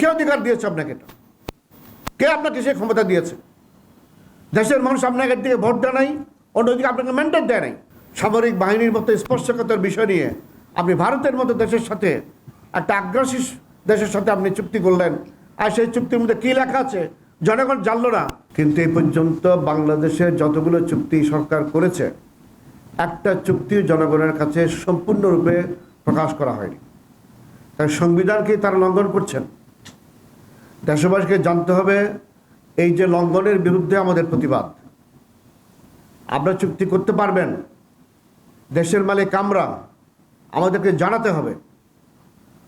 কে অধিকার দিয়েছে আপনাকে এটা? কে আপনাকে সেই ক্ষমতা দিয়েছে? দেশের মানুষ আপনাকে দিকে ভোট দেয় নাই, অন্যদিকে আপনাকে ম্যান্ডেট দেয় নাই। সামরিক বাহিনীর মতো স্পর্শকতার বিষয় নিয়ে আপনি ভারতের মতো দেশের সাথে, একটা আগ্রাসী দেশের সাথে আপনি চুক্তি করলেন। আর সেই চুক্তির মধ্যে কী লেখা আছে? জনগণ জানলো না। কিন্তু এই পর্যন্ত বাংলাদেশের যতগুলো চুক্তি সরকার করেছে, একটা চুক্তিও জনগণের কাছে সম্পূর্ণরূপে প্রকাশ করা হয়নি। তাই সংবিধানকে তারা লঙ্ঘন করছেন? দেশবাসীকে জানতে হবে এই যে লঙ্ঘনের বিরুদ্ধে আমাদের প্রতিবাদ। আপনারা চুক্তি করতে পারবেন। দেশের মালিক আমরা। আমাদেরকে জানাতে হবে।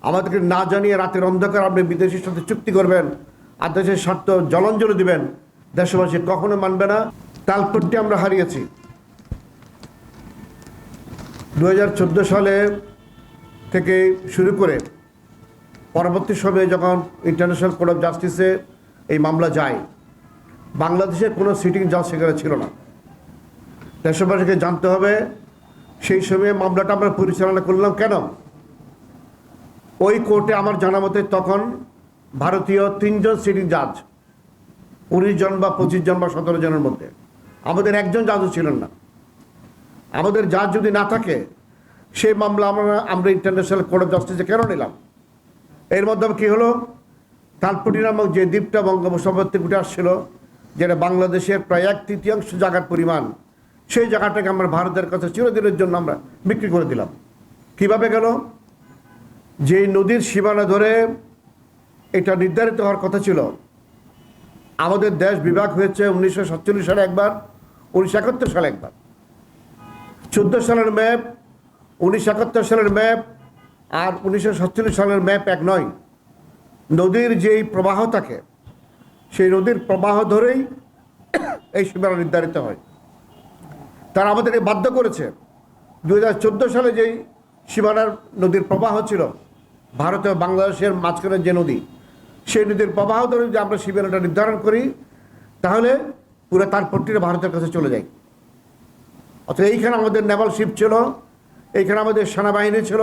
আমাদেরকে না জানিয়ে রাতের অন্ধকার আপনি বিদেশির সাথে চুক্তি করবেন আর দেশের স্বার্থ জলাঞ্জলি দিবেন, দেশবাসী কখনো মানবে না। তালপট্টি আমরা হারিয়েছি। দু হাজার চোদ্দ সালে থেকে শুরু করে পরবর্তী সময়ে যখন ইন্টারন্যাশনাল কোর্ট অফ জাস্টিসে এই মামলা যায়, বাংলাদেশের কোনো সিটিং জাজ সেখানে ছিল না। দেশবাসীকে জানতে হবে, সেই সময়ে মামলাটা আমরা পরিচালনা করলাম কেন? ওই কোর্টে আমার জানা মতে তখন ভারতীয় তিনজন সিটিং জাজ উনিশ জন বা পঁচিশ জন বা সতেরো জনের মধ্যে। আমাদের একজন জাজও ছিলেন না। আমাদের জাজ যদি না থাকে, সেই মামলা আমরা আমরা ইন্টারন্যাশনাল কোর্ট অফ জাস্টিসে কেন নিলাম? এর মাধ্যমে কী হলো? তালপুটি নামক যে দ্বীপটা বঙ্গোপসাগর থেকে উঠে আসছিল, যেটা বাংলাদেশের প্রায় এক তৃতীয়াংশ জায়গার পরিমাণ, সেই জায়গাটাকে আমরা ভারতের কাছে চিরদিনের জন্য আমরা বিক্রি করে দিলাম। কীভাবে গেল? যে নদীর সীমানা ধরে এটা নির্ধারিত হওয়ার কথা ছিল। আমাদের দেশ বিভাগ হয়েছে উনিশশো সাতচল্লিশ সালে একবার, উনিশশো একাত্তর সালে একবার। চোদ্দ সালের ম্যাপ, উনিশশো একাত্তর সালের ম্যাপ আর উনিশশো সাতচল্লিশ সালের ম্যাপ এক নয়। নদীর যেই প্রবাহ থাকে, সেই নদীর প্রবাহ ধরেই এই সীমানা নির্ধারিত হয়। তারা আমাদেরকে বাধ্য করেছে। দু হাজার চোদ্দ সালে যেই সীমানার নদীর প্রবাহ ছিল, ভারত ও বাংলাদেশের মাঝখানে যে নদী, সেই নদীর প্রবাহ ধরে যদি আমরা সীমানাটা নির্ধারণ করি, তাহলে পুরো তার পট্টিটা ভারতের কাছে চলে যায়। অথবা এইখানে আমাদের নেভাল শিপ ছিল, এইখানে আমাদের সেনাবাহিনী ছিল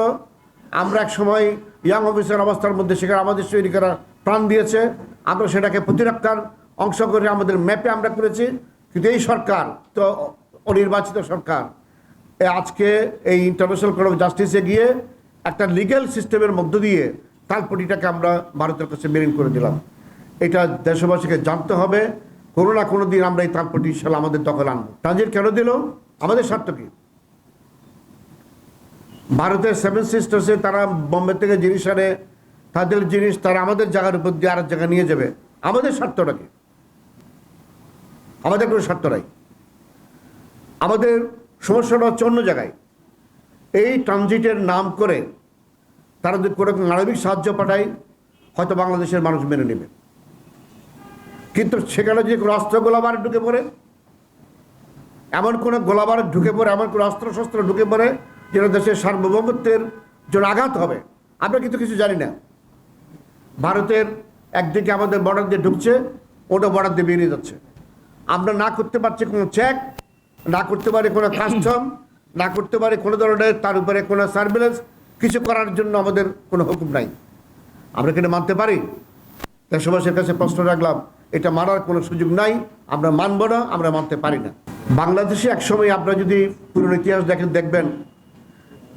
আমরা এক সময় ইয়াং অফিসার অবস্থার মধ্যে সেখানে আমাদের সৈনিকেরা প্রাণ দিয়েছে। আমরা সেটাকে প্রতিরক্ষার অংশ করে আমাদের ম্যাপে আমরা করেছি কিন্তু এই সরকার, তো অনির্বাচিত সরকার আজকে এই ইন্টারন্যাশনাল কোর্ট অফ জাস্টিসে গিয়ে একটা লিগ্যাল সিস্টেমের মধ্য দিয়ে তালপটিটাকে আমরা ভারতের কাছে মেরিন করে দিলাম। এটা দেশবাসীকে জানতে হবে। কোনো না কোনো দিন আমরা এই তালপটি সাল আমাদের দখল আনব। ট্রানজিট কেন দিল? আমাদের স্বার্থ কি? ভারতের সেভেন সিস্টার্সে তারা বোম্বে থেকে জিনিস আনে, তাদের জিনিস তারা আমাদের জায়গার উপর দিয়ে আরেক জায়গায় নিয়ে যাবে। আমাদের স্বার্থটা কি আমাদের কোনো স্বার্থ নাই। আমাদের সমস্যাটা হচ্ছে অন্য জায়গায়। এই ট্রানজিটের নাম করে তারা যদি কোনো আণবিক সাহায্য পাঠায়, হয়তো বাংলাদেশের মানুষ মেনে নেবে। কিন্তু সেখানে যে কোনো অস্ত্র গোলাবার ঢুকে পড়ে, এমন কোনো গোলাবার ঢুকে পড়ে, এমন কোনো অস্ত্র শস্ত্র ঢুকে পড়ে যেটা দেশের সার্বভৌমত্বের জন্য আঘাত হবে। আমরা কিন্তু কিছু জানি না। ভারতের একদিকে আমাদের বর্ডার দিয়ে ঢুকছে, ওটা বর্ডার দিয়ে বেরিয়ে যাচ্ছে। আমরা না করতে পারছি কোনো চেক না করতে পারি কোনো কাস্টম না করতে পারি কোনো ধরনের তার উপরে কোনো সার্ভেলেন্স কিছু করার জন্য আমাদের কোনো হুকুম নাই। আমরা কিন্তু মানতে পারি। দেশবাসীর কাছে প্রশ্ন রাখলাম, এটা মানার কোনো সুযোগ নাই, আমরা মানব না, আমরা মানতে পারি না। বাংলাদেশে একসময় আপনারা যদি পুরনো ইতিহাস দেখেন, দেখবেন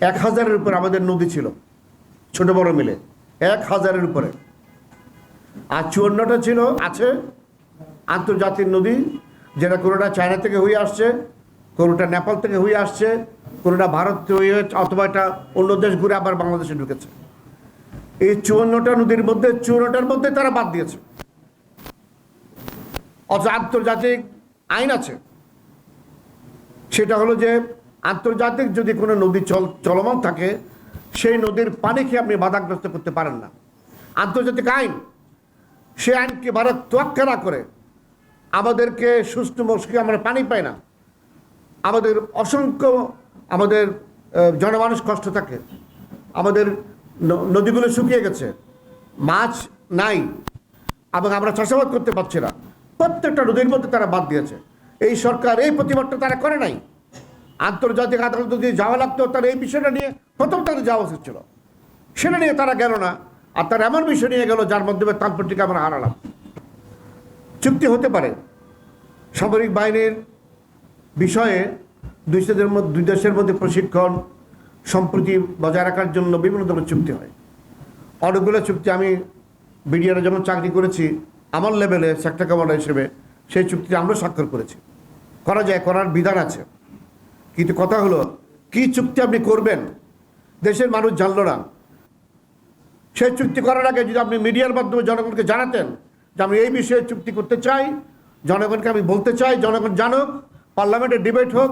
এক হাজারের উপরে আমাদের নদী ছিল, ছোট বড় মিলে, এক হাজারের উপরে। আর চুয়ান্নটা ছিল আছে আন্তর্জাতিক নদী, যেটা কোনোটা চায়না থেকে হয়ে আসছে, কোনোটা নেপাল থেকে হয়ে আসছে, কোনোটা ভারত হয়ে অথবা এটা অন্য দেশ ঘুরে আবার বাংলাদেশে ঢুকেছে। এই চুয়ান্নটা নদীর মধ্যে, চুয়ান্নটার মধ্যে তারা বাদ দিয়েছে। অথচ আন্তর্জাতিক আইন আছে। সেটা হলো যে আন্তর্জাতিক যদি কোনো নদী চল, চলমান থাকে, সেই নদীর পানিকে আপনি বাধাগ্রস্ত করতে পারেন না। আন্তর্জাতিক আইন, সে আইনকে ভারত তোয়াক্কা না করে, আমাদেরকে সুস্থ মস্কে আমরা পানি পাই না। আমাদের অসংখ্য, আমাদের জনমানুষ কষ্ট থাকে। আমাদের নদীগুলো শুকিয়ে গেছে। মাছ নাই। এবং আমরা চাষাবাদ করতে পারছি না। প্রত্যেকটা নদীর মধ্যে তারা বাদ দিয়েছে। এই সরকার এই প্রতিবাদটা তারা করে নাই। আন্তর্জাতিক আদালত যদি যাওয়া লাগতো তার এই বিষয়টা নিয়ে প্রথম তাদের যাওয়া উচিত ছিল। সেটা নিয়ে তারা গেল না, আর তার এমন বিষয় নিয়ে গেল যার মাধ্যমে তাৎপর্যকে আমরা হারালাম। চুক্তি হতে পারে। সামরিক বাহিনীর বিষয়ে দুই দেশের মধ্যে, দুই দেশের মধ্যে প্রশিক্ষণ, সম্প্রতি বজায় রাখার জন্য বিভিন্ন ধরনের চুক্তি হয়। অনেকগুলো চুক্তি আমি বিডিআরে যখন চাকরি করেছি, আমার লেভেলে সেক্টর কমান্ডার হিসেবে সেই চুক্তিতে আমরা স্বাক্ষর করেছি। করা যায়, করার বিধান আছে। কিন্তু কথা হলো, কি চুক্তি আপনি করবেন? দেশের মানুষ জানলো না। সেই চুক্তি করার আগে যদি আপনি মিডিয়ার মাধ্যমে জনগণকে জানাতেন যে আমি এই বিষয়ে চুক্তি করতে চাই, জনগণকে আমি বলতে চাই, জনগণ জানুক, পার্লামেন্টে ডিবেট হোক,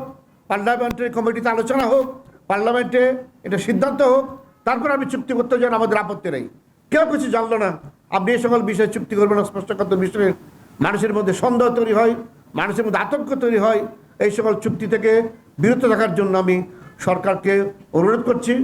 পার্লামেন্টারি কমিটিতে আলোচনা হোক, পার্লামেন্টে এটা সিদ্ধান্ত হোক, তারপর আমি চুক্তি করতে যান আমাদের আপত্তি নেই। কেউ কিছু জানলো না। আপনি এই সকল বিষয়ে চুক্তি করবেন না স্পষ্টকত বিষয়ে মানুষের মধ্যে সন্দেহ তৈরি হয়, মানুষের মধ্যে আতঙ্ক তৈরি হয়। এই সকল চুক্তি থেকে বিরত থাকার জন্য আমি সরকারকে অনুরোধ করছি।